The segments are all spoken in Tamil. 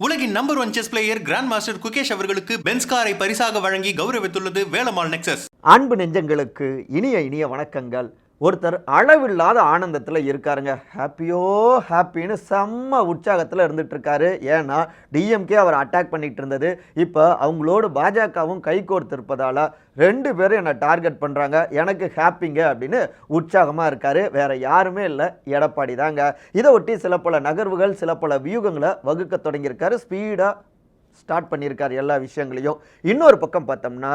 உலகின் number one chess player grand master Gukesh அவர்களுக்கு பென்ஸ்காரை பரிசாக வழங்கி கௌரவித்துள்ளது வேலம்மாள் நெக்சஸ் அன்பு நெஞ்சங்களுக்கு இனிய இனிய வணக்கங்கள். ஒருத்தர் அளவில்லாத ஆனந்தத்தில் இருக்காருங்க. ஹாப்பியோ ஹாப்பின்னு செம்ம உற்சாகத்தில் இருந்துகிட்ருக்காரு ஏன்னா டிஎம்கே அவர் அட்டாக் பண்ணிகிட்டு இருந்தது இப்போ அவங்களோடு பாஜகவும் கைகோர்த்து இருப்பதால ரெண்டு பேரும் என்னை டார்கெட் பண்ணுறாங்க எனக்கு ஹாப்பிங்க அப்படின்னு உற்சாகமாக இருக்கார். வேறு யாருமே இல்லை. எடப்பாடி தாங்க. இதை ஒட்டி சில பல நகர்வுகள் சில பல வியூகங்களை வகுக்க தொடங்கியிருக்காரு. ஸ்பீடாக ஸ்டார்ட் பண்ணியிருக்காரு எல்லா விஷயங்களையும். இன்னொரு பக்கம் பார்த்தோம்னா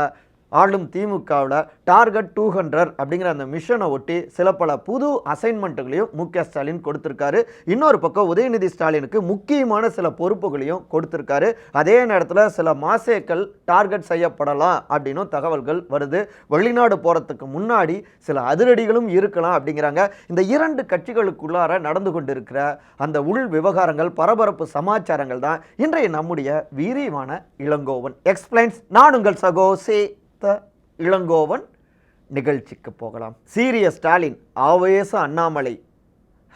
ஆளும் திமுகவில் டார்கெட் டூ ஹண்ட்ரட் அப்படிங்கிற அந்த மிஷனை ஒட்டி சில பல புது அசைன்மெண்ட்டுகளையும் மு க ஸ்டாலின் கொடுத்துருக்காரு. இன்னொரு பக்கம் உதயநிதி ஸ்டாலினுக்கு முக்கியமான சில பொறுப்புகளையும் கொடுத்துருக்காரு. அதே நேரத்தில் சில மாசேக்கள் டார்கெட் செய்யப்படலாம் அப்படின்னும் தகவல்கள் வருது. வெளிநாடு போகிறதுக்கு முன்னாடி சில அதிரடிகளும் இருக்கலாம் அப்படிங்கிறாங்க. இந்த இரண்டு கட்சிகளுக்குள்ளார நடந்து கொண்டிருக்கிற அந்த உள் விவகாரங்கள் பரபரப்பு சமாச்சாரங்கள் தான் இன்றைய நம்முடைய விரிவான இளங்கோவன். எக்ஸ்பிளைன்ஸ் நான் உங்கள் சகோ சே த இளங்கோவன் நிகழ்ச்சிக்கு போகலாம். சீரிய ஸ்டாலின் ஆவேச அண்ணாமலை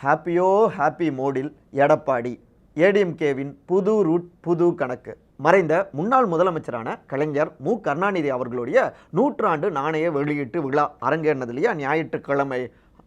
ஹாப்பியோ ஹாப்பி மோடில் எடப்பாடி ஏடிஎம்கேவின் புது ரூட் புது கணக்கு. மறைந்த முன்னாள் முதலமைச்சரான கலைஞர் மு. கருணாநிதி அவர்களுடைய நூற்றாண்டு நாணய வெளியீட்டு விழா அரங்கேறினதுலேயே ஞாயிற்றுக்கிழமை.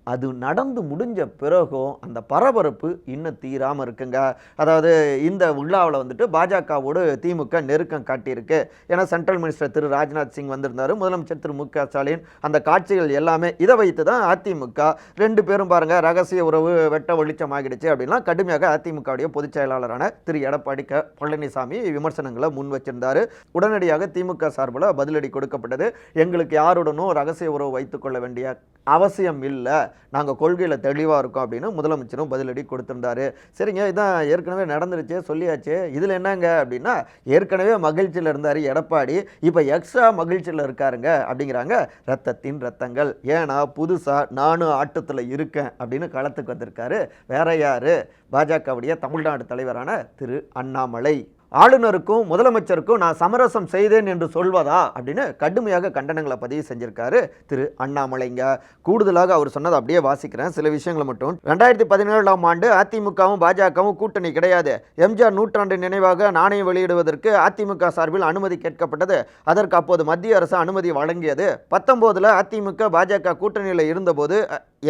அது நடந்து முடிஞ்ச பிறகும் அந்த பரபரப்பு இன்னும் தீராமல் இருக்குங்க. அதாவது இந்த விழாவில் வந்துட்டு பாஜகவோடு திமுக நெருக்கம் காட்டியிருக்கு. ஏன்னா சென்ட்ரல் மினிஸ்டர் திரு ராஜ்நாத் சிங் வந்திருந்தார் முதலமைச்சர் திரு மு க ஸ்டாலின். அந்த காட்சிகள் எல்லாமே இதை வைத்து தான் அதிமுக ரெண்டு பேரும் பாருங்க ரகசிய உறவு வெட்ட வெளிச்சமாகிடுச்சு அப்படின்லாம் கடுமையாக அதிமுகவுடைய பொதுச் செயலாளரான திரு எடப்பாடி க பழனிசாமி விமர்சனங்களை முன் வச்சிருந்தார். உடனடியாக திமுக சார்பில் பதிலடி கொடுக்கப்பட்டது. எங்களுக்கு யாருடனும் ரகசிய உறவு வைத்துக்கொள்ள வேண்டிய அவசியம் இல்லை. நாங்கள் கொள்கையில் தெளிவாக இருக்கோம் அப்படின்னு முதலமைச்சரும் பதிலடி கொடுத்துருந்தாரு. சரிங்க இதான் ஏற்கனவே நடந்துருச்சு சொல்லியாச்சு. இதில் என்னங்க அப்படின்னா ஏற்கனவே மகிழ்ச்சியில் இருந்தார் எடப்பாடி இப்போ எக்ஸ்ட்ரா மகிழ்ச்சியில் இருக்காருங்க அப்படிங்கிறாங்க ரத்தத்தின் ரத்தங்கள். ஏன்னா புதுசாக நானும் ஆட்டத்தில் இருக்கேன் அப்படின்னு களத்துக்கு வந்திருக்காரு. வேற யாரு? பாஜகவுடைய தமிழ்நாடு தலைவரான திரு அண்ணாமலை. ஆளுநருக்கும் முதலமைச்சருக்கும் நான் சமரசம் செய்தேன் என்று சொல்வதா அப்படின்னு கடுமையாக கண்டனங்களை பதிவு செஞ்சிருக்காரு திரு அண்ணாமலைங்க. கூடுதலாக அவர் சொன்னதை அப்படியே வாசிக்கிறேன். சில விஷயங்களை மட்டும். ரெண்டாயிரத்தி பதினேழாம் ஆண்டு அதிமுகவும் பாஜகவும் கூட்டணி கிடையாது. எம்ஜிஆர் நூற்றாண்டு நினைவாக நாணயம் வெளியிடுவதற்கு அதிமுக சார்பில் அனுமதி கேட்கப்பட்டது. அதற்கு அப்போது மத்திய அரசு அனுமதி வழங்கியது. பத்தொம்போதில் அதிமுக பாஜக கூட்டணியில் இருந்தபோது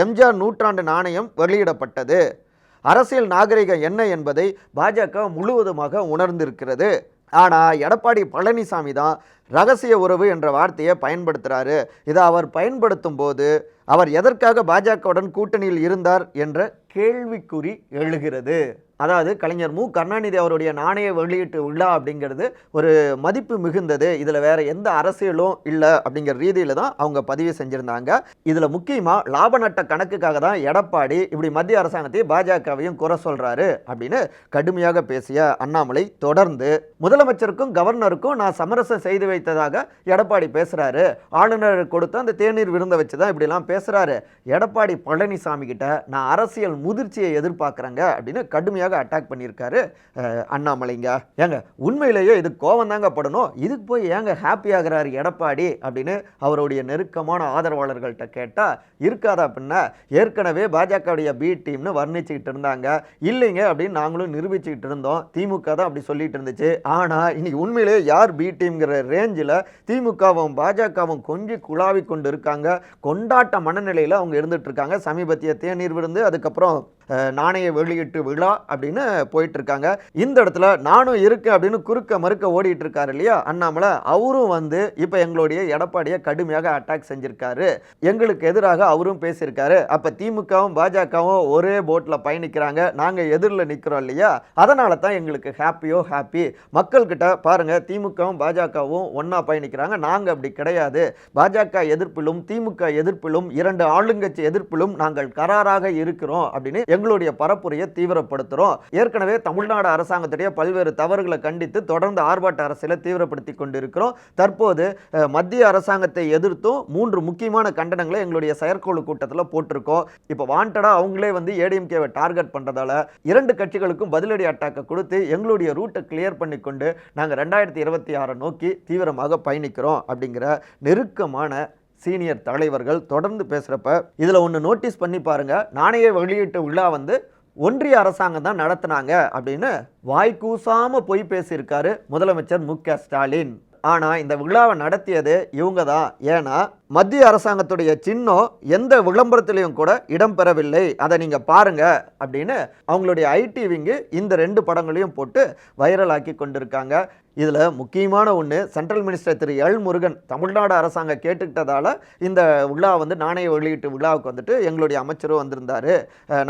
எம்ஜிஆர் நூற்றாண்டு நாணயம் வெளியிடப்பட்டது. அரசியல் நாகரிகம் என்ன என்பதை பாஜக முழுவதுமாக உணர்ந்திருக்கிறது. ஆனால் எடப்பாடி பழனிசாமி தான் ரகசிய உறவு என்ற வார்த்தையை பயன்படுத்துகிறாரு இதை அவர் பயன்படுத்தும் போது அவர் எதற்காக பாஜகவுடன் கூட்டணியில் இருந்தார் என்ற கேள்விக்குறி எழுகிறது. அதாவது கலைஞர் மு. கருணாநிதி அவருடைய நாணய வெளியீட்டு விழா அப்படிங்கிறது ஒரு மதிப்பு மிகுந்தது. இதில் வேற எந்த அரசியலும் இல்லை அப்படிங்கிற ரீதியில் தான் அவங்க பதிவு செஞ்சுருந்தாங்க. இதில் முக்கியமாக லாப நட்ட கணக்குக்காக தான் எடப்பாடி இப்படி மத்திய அரசாங்கத்தையும் பாஜகவையும் குறை சொல்கிறாரு அப்படின்னு கடுமையாக பேசிய அண்ணாமலை தொடர்ந்து. முதலமைச்சருக்கும் கவர்னருக்கும் நான் சமரசம் செய்து வைத்ததாக எடப்பாடி பேசுகிறாரு ஆளுநர் கொடுத்த அந்த தேநீர் விருந்தை வச்சு தான் இப்படிலாம் பேசுகிறாரு எடப்பாடி பழனிசாமி கிட்ட நான் அரசியல் முதிர்ச்சியை எதிர்பார்க்குறேங்க அப்படின்னு கடுமையாக அட்டாக் பண்ணியிருக்காரு அண்ணாமலைங்க. ஏங்க உண்மையிலேயே இது கோவம் தாங்க படணும். இதுக்கு போய் ஏங்க ஹாப்பி ஆகிறாரு எடப்பாடி அப்படின்னு அவருடைய நெருக்கமான ஆதரவாளர்கள்ட்ட கேட்டால் இருக்காதா அப்படின்னா ஏற்கனவே பாஜகவுடைய பி டீம்னு வர்ணிச்சுக்கிட்டு இருந்தாங்க. இல்லைங்க அப்படின்னு நாங்களும் நிரூபிச்சுக்கிட்டு இருந்தோம். திமுக தான் அப்படி சொல்லிட்டு இருந்துச்சு. ஆனால் இன்னைக்கு உண்மையிலேயே யார் பி டீம்ங்கிற ரேஞ்சில் திமுகவும் பாஜகவும் கொஞ்சி குழாவி கொண்டு இருக்காங்க கொண்டாட்ட மனநிலையில் அவங்க இருந்துட்டு இருக்காங்க. சமீபத்திய தேநீர் விருந்து அதுக்கப்புறம் நாணய வெளியீட்டு விழா அப்படின்னு போயிட்டுருக்காங்க. இந்த இடத்துல நானும் இருக்கேன் அப்படின்னு குறுக்க மறுக்க ஓடிட்டு இருக்காரு இல்லையா? அண்ணாமலை அவரும் வந்து இப்போ எங்களுடைய எடப்பாடியை கடுமையாக அட்டாக் செஞ்சுருக்காரு. எங்களுக்கு எதிராக அவரும் பேசியிருக்காரு. அப்போ திமுகவும் பாஜகவும் ஒரே போட்டில் பயணிக்கிறாங்க. நாங்கள் எதிரில் நிற்கிறோம் இல்லையா? அதனால தான் எங்களுக்கு ஹாப்பியோ ஹாப்பி மக்கள்கிட்ட பாருங்கள் திமுகவும் பாஜகவும் ஒன்றா பயணிக்கிறாங்க. நாங்கள் அப்படி கிடையாது. பாஜக எதிர்ப்பிலும் திமுக எதிர்ப்பிலும் இரண்டு ஆளுங்கட்சி எதிர்ப்பிலும் நாங்கள் கராராக இருக்கிறோம் அப்படின்னு எங்களுடைய பரப்புரையை தீவிரப்படுத்துகிறோம் ஏற்கனவே தமிழ்நாடு அரசாங்கத்துடைய பல்வேறு தவறுகளை கண்டித்து தொடர்ந்து ஆர்ப்பாட்ட அரசியலை தீவிரப்படுத்தி கொண்டிருக்கிறோம். தற்போது மத்திய அரசாங்கத்தை எதிர்த்தும் மூன்று முக்கியமான கண்டனங்களை எங்களுடைய செயற்குழு கூட்டத்தில் போட்டிருக்கோம். இப்போ வாண்டடாக அவங்களே வந்து ஏடிஎம்கேவை டார்கெட் பண்ணுறதால இரண்டு கட்சிகளுக்கும் பதிலடி அட்டாக்கை கொடுத்து எங்களுடைய ரூட்டை கிளியர் பண்ணி கொண்டு நாங்கள் ரெண்டாயிரத்தி இருபத்தி ஆறை நோக்கி தீவிரமாக பயணிக்கிறோம் அப்படிங்கிற நெருக்கமான சீனியர் தலைவர்கள் தொடர்ந்து பேசுகிறப்ப இதில் ஒன்று நோட்டீஸ் பண்ணி பாருங்கள் நாணய வெளியீட்டு விழா வந்து ஒன்றிய அரசாங்கம் தான் நடத்தினாங்க அப்படின்னு வாய்க்கூசாம பொய் பேசியிருக்காரு முதலமைச்சர் மு க ஸ்டாலின். ஆனால் இந்த விழாவை நடத்தியது இவங்க தான். ஏன்னா மத்திய அரசாங்கத்துடைய சின்னம் எந்த விளம்பரத்திலையும் கூட இடம்பெறவில்லை அதை நீங்கள் பாருங்க அப்படின்னு அவங்களுடைய ஐடி விங்கு இந்த ரெண்டு படங்களையும் போட்டு வைரலாக்கி கொண்டிருக்காங்க. இதில் முக்கியமான ஒன்று சென்ட்ரல் மினிஸ்டர் திரு எல் முருகன் தமிழ்நாடு அரசாங்கம் கேட்டுக்கிட்டதால இந்த விழா வந்து நாணய வெளியீட்டு விழாவுக்கு வந்துட்டு எங்களுடைய அமைச்சரும் வந்திருந்தாரு.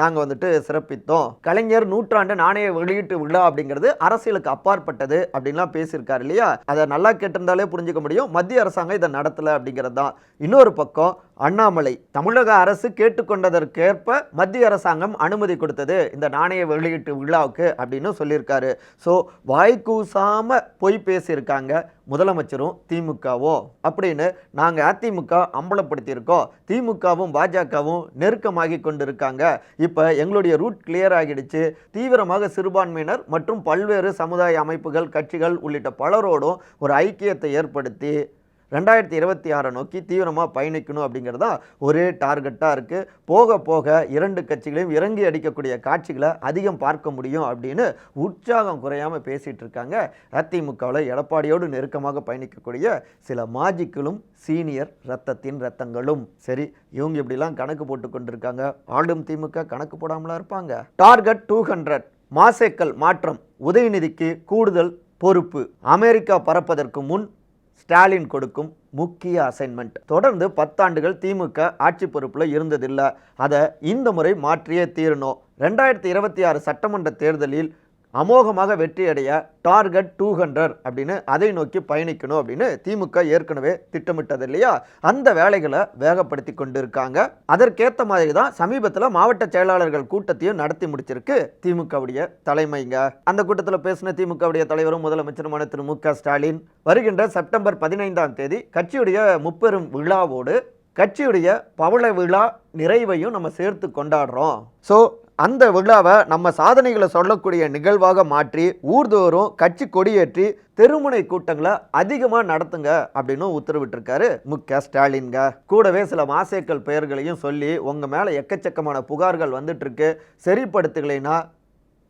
நாங்கள் வந்துட்டு சிறப்பித்தோம். கலைஞர் நூற்றாண்டு நாணய வெளியீட்டு விழா அப்படிங்கிறது அரசியலுக்கு அப்பாற்பட்டது அப்படின்லாம் பேசியிருக்காரு இல்லையா? அதை நல்லா கேட்டிருந்தாலே புரிஞ்சுக்க முடியும். மத்திய அரசாங்கம் இதை நடத்தலை அப்படிங்கிறது தான். இன்னொரு பக்கம் அண்ணாமலை தமிழக அரசு கேட்டுக்கொண்டதற்கேற்ப மத்திய அரசாங்கம் அனுமதி கொடுத்தது. இந்த நாணய வெளியீட்டு விழாவுக்கு அப்படின்னு சொல்லியிருக்காரு. ஸோ வாய்க்கூசாம பொய் பேசியிருக்காங்க முதலமைச்சரும் திமுகவோ அப்படின்னு நாங்கள் அதிமுக அம்பலப்படுத்தியிருக்கோம். திமுகவும் பாஜகவும் நெருக்கமாகி கொண்டிருக்காங்க. இப்போ எங்களுடைய ரூட் கிளியர் ஆகிடுச்சு. தீவிரமாக சிறுபான்மையினர் மற்றும் பல்வேறு சமுதாய அமைப்புகள் கட்சிகள் உள்ளிட்ட பலரோடும் ஒரு ஐக்கியத்தை ஏற்படுத்தி ரெண்டாயிரத்தி இருபத்தி ஆறை நோக்கி தீவிரமாக பயணிக்கணும் அப்படிங்கிறது தான் ஒரே டார்கெட்டாக இருக்குது போக போக இரண்டு கட்சிகளையும் இறங்கி அடிக்கக்கூடிய காட்சிகளை அதிகம் பார்க்க முடியும் அப்படின்னு உற்சாகம் குறையாமல் பேசிகிட்டு இருக்காங்க. அதிமுகவில் எடப்பாடியோடு நெருக்கமாக பயணிக்கக்கூடிய சில மாஜிக்களும் சீனியர் ரத்தத்தின் ரத்தங்களும். சரி இவங்க இப்படிலாம் கணக்கு போட்டு கொண்டிருக்காங்க. ஆளும் திமுக கணக்கு போடாமலாம் இருப்பாங்க. டார்கெட் டூ ஹண்ட்ரட் மாசேக்கல் மாற்றம். உதயநிதிக்கு கூடுதல் பொறுப்பு. அமெரிக்கா பறப்பதற்கு முன் ஸ்டாலின் கொடுக்கும் முக்கிய அசைன்மெண்ட் தொடர்ந்து பத்தாண்டுகள் திமுக ஆட்சி பொறுப்பில் இருந்ததில்லை. அதை இந்த முறை மாற்றியே தீரணும். ரெண்டாயிரத்தி இருபத்தி ஆறு சட்டமன்ற தேர்தலில் அமோகமாக வெற்றியடைய டார்கெட் டூ ஹண்ட்ரட் அப்படின்னு அதை நோக்கி பயணிக்கணும் அப்படின்னு திமுக ஏற்கனவே திட்டமிட்டது இல்லையா? அந்த வேலைகளை வேகப்படுத்தி கொண்டிருக்காங்க. அதற்கேற்ற மாதிரி தான் சமீபத்தில் மாவட்ட செயலாளர்கள் கூட்டத்தையும் நடத்தி முடிச்சிருக்கு திமுகவுடைய தலைமைங்க. அந்த கூட்டத்தில் பேசின திமுகவுடைய தலைவரும் முதலமைச்சருமான திரு மு க ஸ்டாலின் வருகின்ற செப்டம்பர் பதினைந்தாம் தேதி கட்சியுடைய முப்பெரும் விழாவோடு கட்சியுடைய பவள விழா நிறைவையும் நம்ம சேர்த்து கொண்டாடுறோம். ஸோ அந்த விழாவை நம்ம சாதனைகளை சொல்லக்கூடிய நிகழ்வாக மாற்றி ஊர்தோறும் கட்சி கொடியேற்றி தெருமுனை கூட்டங்களை அதிகமாக நடத்துங்க அப்படின்னு உத்தரவிட்டிருக்காரு மு. க. ஸ்டாலின்க. கூடவே சில மாசேக்கள் பெயர்களையும் சொல்லி உங்கள் மேலே எக்கச்சக்கமான புகார்கள் வந்துட்டுருக்கு. சரிப்படுத்துகளைன்னா சரிப்படுத்துகலைன்னா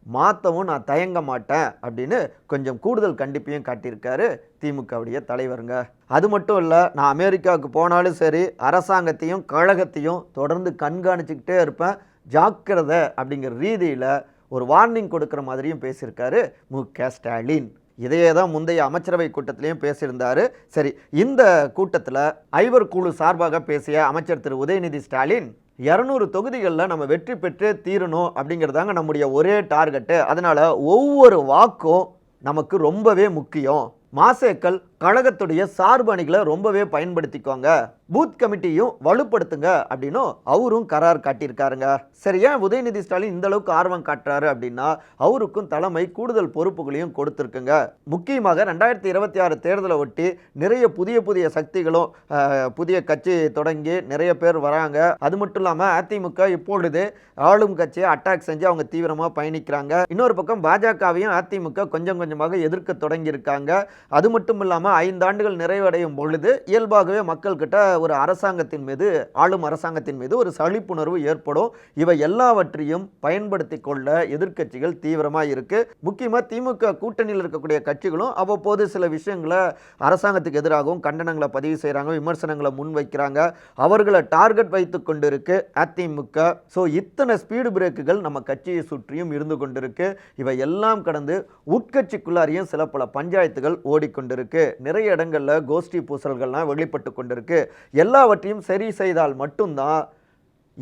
மாற்றவும் நான் தயங்க மாட்டேன் அப்படின்னு கொஞ்சம் கூடுதல் கண்டிப்பையும் காட்டியிருக்காரு திமுகவுடைய தலைவருங்க. அது மட்டும் இல்லை நான் அமெரிக்காவுக்கு போனாலும் சரி அரசாங்கத்தையும் கழகத்தையும் தொடர்ந்து கண்காணிச்சுக்கிட்டே இருப்பேன். ஜாக்கிரதை அப்படிங்கிற ரீதியில் ஒரு வார்னிங் கொடுக்குற மாதிரியும் பேசியிருக்காரு மு க ஸ்டாலின். இதையே தான் முந்தைய அமைச்சரவை கூட்டத்திலையும் பேசியிருந்தாரு. சரி இந்த கூட்டத்தில் ஐவர் குழு சார்பாக பேசிய அமைச்சர் திரு உதயநிதி ஸ்டாலின் இரநூறு தொகுதிகளில் நம்ம வெற்றி பெற்றே தீரணும் அப்படிங்கிறதாங்க நம்முடைய ஒரே டார்கெட்டு. அதனால் ஒவ்வொரு வாக்கும் நமக்கு ரொம்பவே முக்கியம். மாசேக்கள் கழகத்துடைய சார்பு அணிகளை ரொம்பவே பயன்படுத்திக்கோங்க. பூத் கமிட்டியும் வலுப்படுத்துங்க அப்படின்னும் அவரும் கரார் காட்டியிருக்காருங்க. சரி ஏன் உதயநிதி ஸ்டாலின் இந்த அளவுக்கு ஆர்வம் காட்டுறாரு அப்படின்னா அவருக்கும் தலைமை கூடுதல் பொறுப்புகளையும் கொடுத்துருக்குங்க. முக்கியமாக ரெண்டாயிரத்தி இருபத்தி ஆறு தேர்தலை ஒட்டி நிறைய புதிய புதிய சக்திகளும் புதிய கட்சி தொடங்கி நிறைய பேர் வராங்க. அது மட்டும் இல்லாமல் அதிமுக இப்பொழுது ஆளும் கட்சியை அட்டாக் செஞ்சு அவங்க தீவிரமாக பயணிக்கிறாங்க. இன்னொரு பக்கம் பாஜகவையும் அதிமுக கொஞ்சம் கொஞ்சமாக எதிர்க்க தொடங்கியிருக்காங்க. அது மட்டும் இல்லாமல் ஐந்து ஆண்டுகள் நிறைவடையும் பொழுது இயல்பாகவே மக்கள்கிட்ட ஒரு அரசாங்கத்தின் மீது ஆளும் அரசாங்கத்தின் மீது ஒரு சளிப்புணர்வு ஏற்படும். இவை எல்லாவற்றையும் பயன்படுத்தி கொள்ள எதிர்க்கட்சிகள் தீவிரமாக இருக்குது முக்கியமாக திமுக கூட்டணியில் இருக்கக்கூடிய கட்சிகளும் அவ்வப்போது சில விஷயங்களை அரசாங்கத்துக்கு எதிராகவும் கண்டனங்களை பதிவு செய்கிறாங்க விமர்சனங்களை முன்வைக்கிறாங்க. அவர்களை டார்கெட் வைத்து கொண்டு இருக்கு அதிமுக. ஸோ இத்தனை ஸ்பீடு பிரேக்குகள் நம்ம கட்சியை சுற்றியும் இருந்து கொண்டிருக்கு. இவை எல்லாம் கடந்து உட்கட்சிக்குள்ளாரையும் சில பல பஞ்சாயத்துகள் ஓடிக்கொண்டிருக்கு. நிறைய இடங்களில் கோஷ்டி பூசல்கள்லாம் வெளிப்பட்டு கொண்டிருக்கு. எல்லாவற்றையும் சரி செய்தால் மட்டும்தான்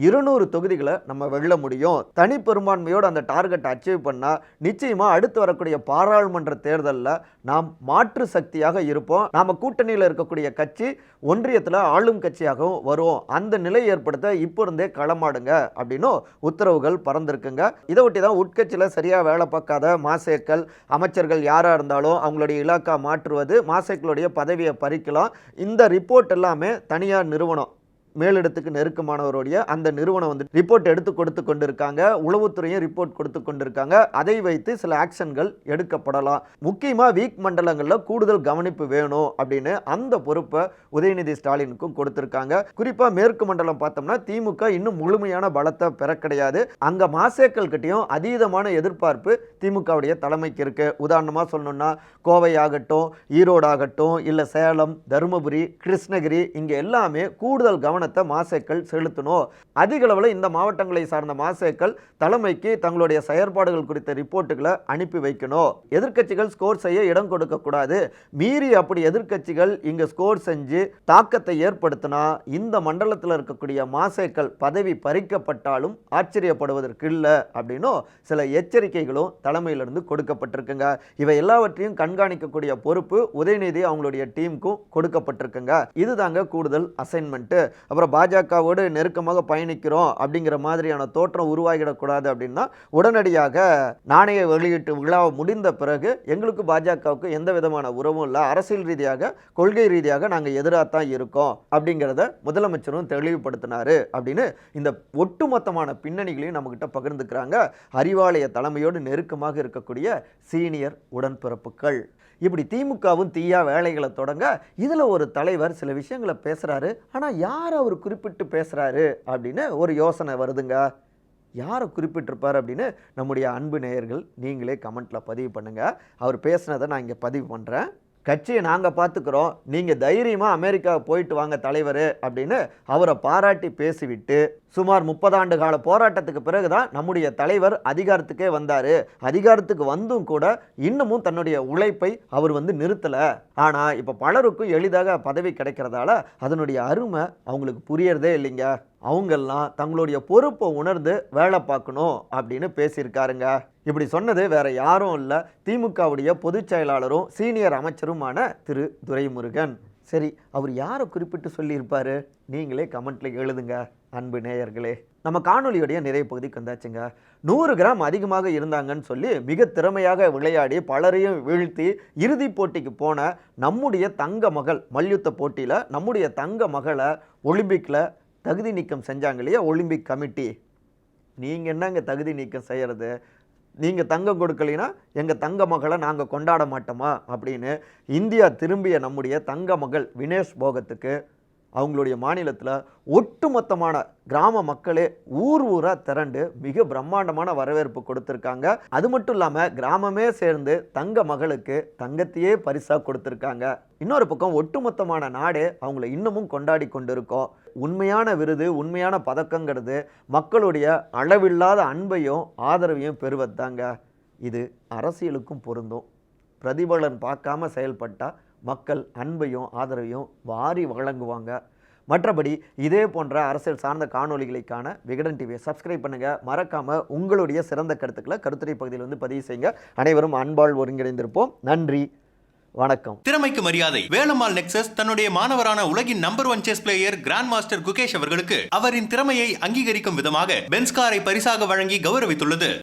இருநூறு தொகுதிகளை நம்ம வெல்ல முடியும். தனி பெரும்பான்மையோடு அந்த டார்கெட்டை அச்சீவ் பண்ணால் நிச்சயமாக அடுத்து வரக்கூடிய பாராளுமன்ற தேர்தலில் நாம் மாற்று சக்தியாக இருப்போம். நாம் கூட்டணியில் இருக்கக்கூடிய கட்சி ஒன்றியத்தில் ஆளும் கட்சியாகவும் வரும் அந்த நிலை ஏற்படுத்த இப்போ இருந்தே களமாடுங்க அப்படின்னும் உத்தரவுகள் பறந்துருக்குங்க. இதை ஒட்டி தான் உட்கட்சியில் சரியாக வேலை பார்க்காத மாசேக்கள் அமைச்சர்கள் யாராக இருந்தாலும் அவங்களுடைய இலாக்கா மாற்றுவது மாசேக்களுடைய பதவியை பறிக்கலாம். இந்த ரிப்போர்ட் எல்லாமே தனியார் நிறுவனம். மேலிடத்துக்கு நெருக்கமானவருடைய அந்த நிறுவனம் வந்து ரிப்போர்ட் எடுத்து கொடுத்து கொண்டிருக்காங்க. உளவுத்துறையும் ரிப்போர்ட் கொடுத்து கொண்டிருக்காங்க. அதை வைத்து சில ஆக்ஷன்கள் எடுக்கப்படலாம். முக்கியமாக வீக் மண்டலங்களில் கூடுதல் கவனிப்பு வேணும் அப்படின்னு அந்த பொறுப்பை உதயநிதி ஸ்டாலினுக்கும் கொடுத்துருக்காங்க. குறிப்பாக மேற்கு மண்டலம் பார்த்தோம்னா திமுக இன்னும் முழுமையான பலத்தை பெற கிடையாது. அங்கே மாசேக்கள் கிட்டேயும் அதீதமான எதிர்பார்ப்பு திமுகவுடைய தலைமைக்கு இருக்கு. உதாரணமாக சொல்லணும்னா கோவை ஆகட்டும் ஈரோடு ஆகட்டும் இல்லை சேலம் தருமபுரி கிருஷ்ணகிரி இங்கே எல்லாமே கூடுதல் கவனத்தை மாசேக்கள் செலுத்தணும். அதிக அளவில் இந்த மாவட்டங்களை சார்ந்த மாசேக்கள் தலைமைக்கு தங்களுடைய செயற்பாடுகள் குறித்த ரிப்போர்ட்டுகளை அனுப்பி வைக்கணும். எதிர்க்கட்சிகள் ஸ்கோர் செய்ய இடம் கொடுக்கக்கூடாது மீறி அப்படி எதிர்க்கட்சிகள் இங்கே ஸ்கோர் செஞ்சு தாக்கத்தை ஏற்படுத்தினா இந்த மண்டலத்தில் இருக்கக்கூடிய மாசேக்கள் பதவி பறிக்கப்பட்டாலும் ஆச்சரியப்படுவதற்கு இல்லை அப்படின்னும் சில எச்சரிக்கைகளும் தலைமையிலிருந்து கொடுக்கப்பட்டிருக்குங்க. இவை எல்லாவற்றையும் கண்காணிக்கக்கூடிய பொறுப்பு உதயநிதி அவங்களுடைய டீமுக்கும் கொடுக்கப்பட்டிருக்குங்க. இதுதாங்க கூடுதல் அசைன்மெண்ட்டு அப்புறம் பாஜகவோடு நெருக்கமாக பயணிக்கிறோம் அப்படிங்கிற மாதிரியான தோற்றம் உருவாகிடக்கூடாது அப்படின்னா உடனடியாக நாணய வெளியீட்டு விழா முடிந்த பிறகு எங்களுக்கு பாஜகவுக்கு எந்த விதமான உறவும் இல்லை. அரசியல் ரீதியாக கொள்கை ரீதியாக நாங்கள் எதிராக தான் இருக்கோம் அப்படிங்கிறத முதலமைச்சரும் தெளிவுபடுத்தினார் அப்படின்னு இந்த ஒட்டுமொத்தமான பின்னணிகளையும் நம்மக்கிட்ட பகிர்ந்துக்கிறாங்க. அறிவாலய தலைமையோடு நெருக்கமாக இருக்கக்கூடிய சீனியர் உடன்பிறப்புகள். இப்படி திமுகவும் தீயா வேலைகளை தொடங்க இதில் ஒரு தலைவர் சில விஷயங்களை பேசுகிறாரு ஆனால் யார் அவர் குறிப்பிட்டு பேசுகிறாரு அப்படின்னு ஒரு யோசனை வருதுங்க. யாரை குறிப்பிட்டிருப்பார் அப்படின்னு நம்முடைய அன்பு நேயர்கள் நீங்களே கமெண்ட்டில் பதிவு பண்ணுங்கள் அவர் பேசுனதை நான் இங்கே பதிவு பண்ணுறேன் கட்சியை நாங்கள் பார்த்துக்குறோம். நீங்கள் தைரியமாக அமெரிக்கா போயிட்டு வாங்க தலைவர் அப்படின்னு அவரை பாராட்டி பேசிவிட்டு சுமார் முப்பதாண்டு கால போராட்டத்துக்கு பிறகுதான் நம்முடைய தலைவர் அதிகாரத்துக்கே வந்தார். அதிகாரத்துக்கு வந்தும் கூட இன்னமும் தன்னுடைய உழைப்பை அவர் வந்து நிறுத்தலை. ஆனால் இப்போ பலருக்கும் எளிதாக பதவி கிடைக்கிறதால அதனுடைய அருமை அவங்களுக்கு புரியறதே இல்லைங்க. அவங்கெல்லாம் தங்களுடைய பொறுப்பை உணர்ந்து வேலை பார்க்கணும் அப்படின்னு பேசியிருக்காருங்க. இப்படி சொன்னது வேற யாரும் இல்லை. திமுகவுடைய பொதுச் செயலாளரும் சீனியர் அமைச்சருமான திரு துரைமுருகன். சரி அவர் யாரை குறிப்பிட்டு சொல்லியிருப்பார்? நீங்களே கமெண்ட்டில் எழுதுங்க அன்பு நேயர்களே. நம்ம காணொலியுடைய நிறைய பகுதிக்கு வந்தாச்சுங்க. நூறு கிராம் அதிகமாக இருந்தாங்கன்னு சொல்லி மிக திறமையாக விளையாடி பலரையும் வீழ்த்தி இறுதிப் போட்டிக்கு போன நம்முடைய தங்க மகள் மல்யுத்த போட்டியில் நம்முடைய தங்க மகளை ஒலிம்பிக்கில் தகுதி நீக்கம் செஞ்சாங்க இல்லையா? Olympic committee. நீங்கள் என்னங்க தகுதி நீக்கம் செய்கிறது நீங்கள் தங்கம் கொடுக்கலைன்னா எங்கள் தங்க மகளை நாங்கள் கொண்டாட மாட்டோமா? அப்படின்னு இந்தியா திரும்பிய நம்முடைய தங்க மகள் வினேஷ் போகத்துக்கு அவங்களுடைய மாநிலத்தில் ஒட்டுமொத்தமான கிராம மக்களே ஊர் ஊராக திரண்டு மிக பிரம்மாண்டமான வரவேற்பு கொடுத்துருக்காங்க. அது மட்டும் இல்லாமல் கிராமமே சேர்ந்து தங்க மகளுக்கு தங்கத்தையே பரிசாக கொடுத்துருக்காங்க. இன்னொரு பக்கம் ஒட்டுமொத்தமான நாடே அவங்கள இன்னமும் கொண்டாடி கொண்டிருக்கோம். உண்மையான விருது உண்மையான பதக்கங்கிறது மக்களுடைய அளவில்லாத அன்பையும் ஆதரவையும் பெறுவதுதாங்க. இது அரசியலுக்கும் பொருந்தும். பிரதிபலன் பார்க்காம செயல்பட்டால் மக்கள் அன்பையும் ஆதரவையும் வாரி வழங்குவாங்க. மற்றபடி இதே போன்ற அரசியல் சார்ந்த காணொலிகளுக்கான விகடன் டிவியை சப்ஸ்கிரைப் பண்ணுங்கள் மறக்காமல் உங்களுடைய சிறந்த கருத்துக்களை கருத்துரை பகுதியில் வந்து பதிவு செய்யுங்க. அனைவரும் அன்பால் ஒருங்கிணைந்திருப்போம். நன்றி. வணக்கம். திறமைக்கு மரியாதை. வேலம்மாள் நெக்சஸ் தன்னுடைய மாணவரான உலகின் number one chess player grand master Gukesh அவர்களுக்கு அவரின் திறமையை அங்கீகரிக்கும் விதமாக பென்ஸ் காரை பரிசாக வழங்கி கௌரவித்துள்ளது.